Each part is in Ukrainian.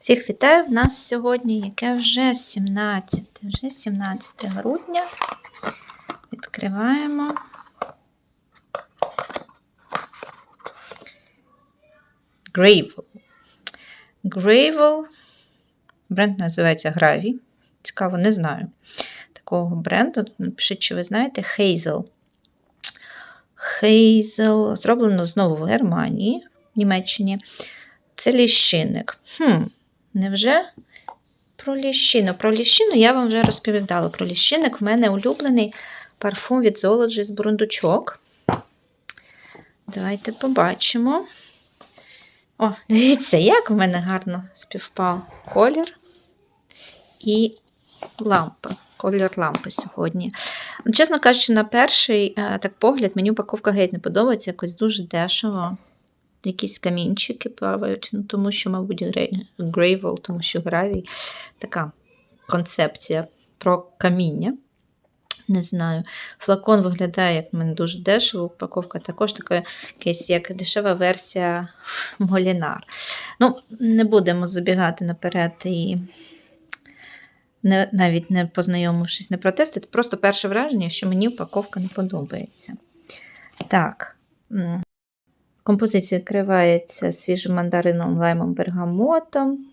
Всіх вітаю! В нас сьогодні яке вже 17, вже 17 грудня. Відкриваємо. Gravel. Gravel. Бренд називається Gravy. Цікаво, не знаю такого бренду. Напишіть, чи ви знаєте, Hazel. Hazel. Зроблено знову в Германії, в Німеччині. Це ліщинник. Хм, невже про ліщину? Про ліщину я вам вже розповідала. Про ліщинник в мене улюблений парфум від Zoology з бурундучок. Давайте побачимо. О, дивіться, як в мене гарно співпав колір і лампа. Колір лампи сьогодні. Чесно кажучи, на перший е, так погляд, мені упаковка геть не подобається, якось дуже дешево. Якісь камінчики плавають, ну, тому що, мабуть, грейвел, тому що гравій така концепція про каміння. Не знаю. Флакон виглядає, як в мене дуже дешево, упаковка також така якась як дешева версія Молінар. Ну, не будемо забігати наперед і не, навіть не познайомившись, не протестити. Просто перше враження, що мені упаковка не подобається. Так. Композиція відкривається свіжим мандарином, лаймом, бергамотом.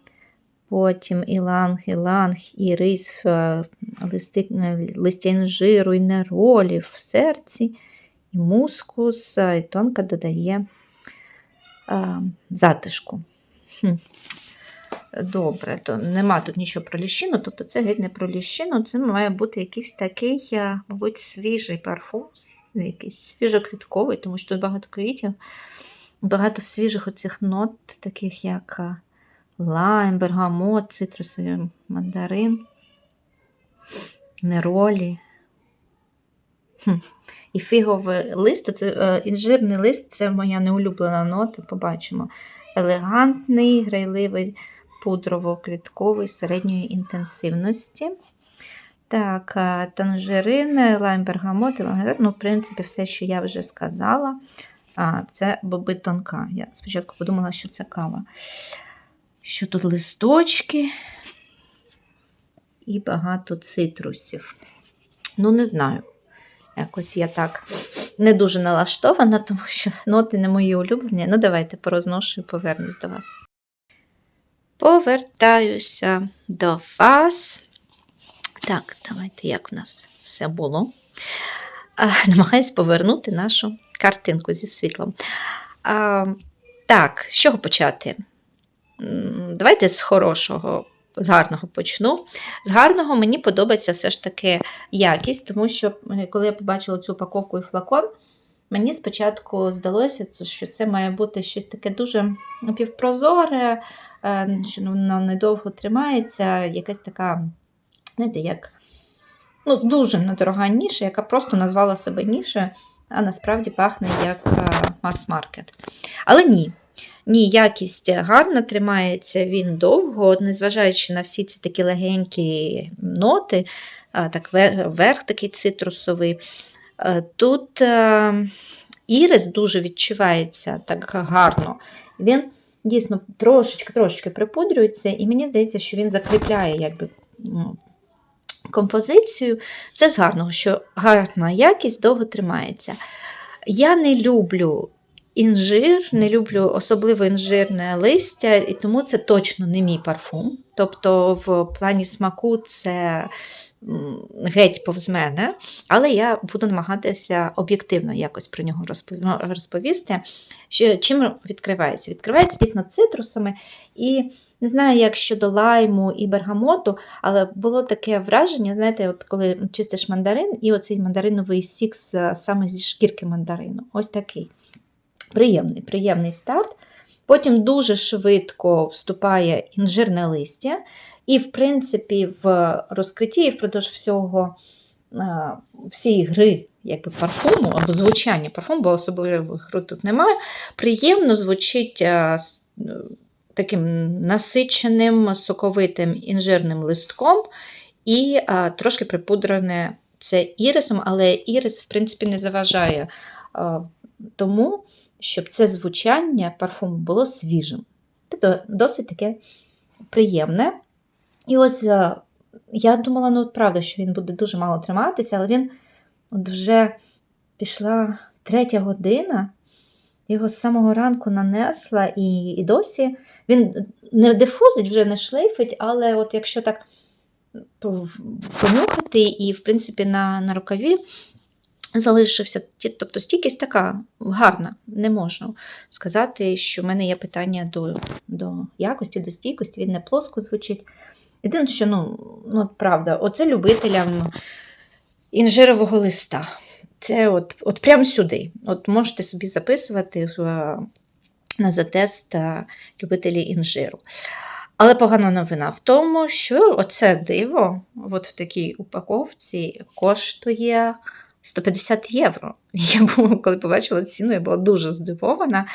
Потім іланг, іланг, і рис, е, листи, е, листя інжиру, і неролів в серці, і мускус, е, і тонка додає а, затишку. Хм. Добре, то нема тут нічого про ліщину, тобто це геть не про ліщину, це має бути якийсь такий, мабуть, свіжий парфум, якийсь свіжоквітковий, тому що тут багато квітів, багато свіжих оцих нот, таких як е, лайм, бергамот, цитрусовий мандарин, неролі. І фіговий лист, це е, інжирний лист це моя неулюблена нота, побачимо. Елегантний, грайливий, пудрово-квітковий середньої інтенсивності. Так, е, танжерин, лайм, бергамот, ну, в принципі, все, що я вже сказала. А, це боби тонка. Я спочатку подумала, що це кава. Що тут листочки і багато цитрусів. Ну, не знаю. Якось я так не дуже налаштована, тому що ноти не мої улюблені. Ну, давайте порозношу і повернусь до вас. Повертаюся до вас. Так, давайте, як в нас все було. Намагаюсь повернути нашу картинку зі світлом. А, так, з чого почати? Давайте з хорошого, з гарного почну. З гарного мені подобається все ж таки якість, тому що е, коли я побачила цю упаковку і флакон, мені спочатку здалося, що це має бути щось таке дуже напівпрозоре, е, що воно недовго тримається, якась така, знаєте, як ну, дуже недорога ніша, яка просто назвала себе ніше, а насправді пахне як е, мас-маркет. Але ні. Ні, якість гарна, тримається він довго, незважаючи на всі ці такі легенькі ноти, так верх такий цитрусовий. Е, Тут е, ірис дуже відчувається так гарно. Він дійсно трошечки-трошечки припудрюється, і мені здається, що він закріпляє якби, композицію. Це з гарного, що гарна якість довго тримається. Я не люблю інжир, не люблю особливо інжирне листя, і тому це точно не мій парфум. Тобто, в плані смаку це геть повз мене, але я буду намагатися об'єктивно якось про нього ну, розповісти. Чим відкривається? Відкривається дійсно цитрусами і. Не знаю, як щодо лайму і бергамоту, але було таке враження, знаєте, от коли чистиш мандарин, і оцей мандариновий сік саме зі шкірки мандарину. Ось такий. Приємний, приємний старт. Потім дуже швидко вступає інжирне листя, і, в принципі, в розкритті і впродовж всього всієї гри якби, парфуму або звучання парфуму, бо особливих гри тут немає, приємно звучить таким насиченим, соковитим інжирним листком і а, трошки припудрене це ірисом, але ірис, в принципі, не заважає а, тому, щоб це звучання парфуму було свіжим. Тобто досить таке приємне. І ось е, я думала, ну правда, що він буде дуже мало триматися, але він от вже пішла третя година, його з самого ранку нанесла, і, і досі він не дифузить, вже не шлейфить, але от якщо так понюхати, і, в принципі, на, на рукаві залишився, тобто стійкість така гарна, не можу сказати, що в мене є питання до, до якості, до стійкості, він не плоско звучить. Єдине, що ну, ну правда, оце любителям інжирового листа. Це от, от прямо сюди. От можете собі записувати в, на затест е, любителі інжиру. Але погана новина в тому, що оце диво от в такій упаковці коштує 150 євро. Я була, коли побачила ціну, я була дуже здивована.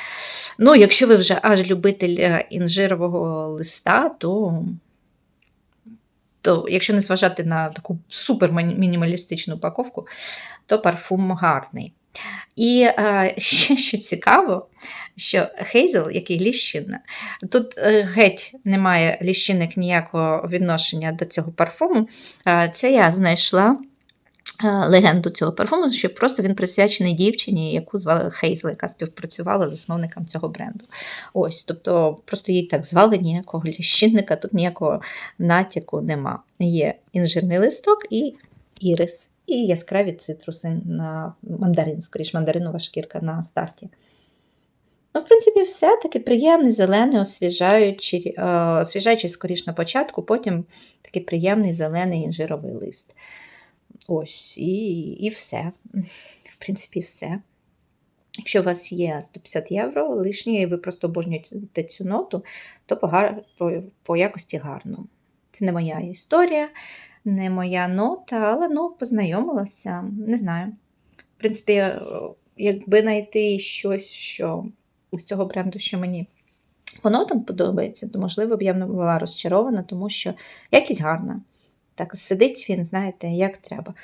Ну, якщо ви вже аж любитель е, інжирового листа, то, то якщо не зважати на таку супер мінімалістичну упаковку, то парфум гарний. І е, ще що цікаво, що Хейзел, який ліщина, тут е, геть немає ліщинок ніякого відношення до цього парфуму. Е, це я знайшла е, легенду цього парфуму, що просто він присвячений дівчині, яку звали Хейзел, яка співпрацювала з засновником цього бренду. Ось, тобто просто її так звали, ніякого ліщинника, тут ніякого натяку нема. Є інжирний листок і ірис. І яскраві цитруси на мандарин, скоріш мандаринова шкірка на старті. Ну, в принципі, все таки приємний, зелений, освіжаючий, е, освіжаючий скоріш на початку, потім такий приємний зелений інжировий лист. Ось, і, і все. В принципі, все. Якщо у вас є 150 євро лишні, і ви просто обожнюєте цю ноту, то по, по, по якості гарно. Це не моя історія не моя нота, але ну, познайомилася, не знаю. В принципі, е, якби знайти щось, що з цього бренду, що мені по нотам подобається, то, можливо, б я була розчарована, тому що якість гарна. Так сидить він, знаєте, як треба.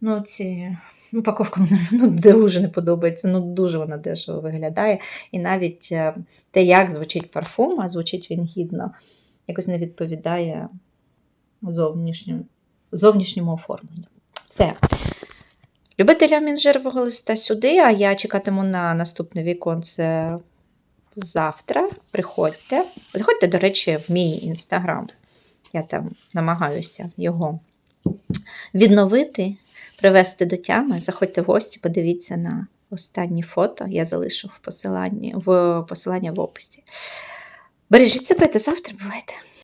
Ну, ці упаковка мені ну, дуже не подобається, ну дуже вона дешево виглядає. І навіть е, те, як звучить парфум, а звучить він гідно, якось не відповідає зовнішньому, зовнішньому оформленню. Все. Любителям інжирового листа сюди, а я чекатиму на наступне віконце завтра. Приходьте. Заходьте, до речі, в мій інстаграм. Я там намагаюся його відновити, привести до тями. Заходьте в гості, подивіться на останні фото. Я залишу в посиланні в посилання в описі. Бережіть себе до завтра, бувайте!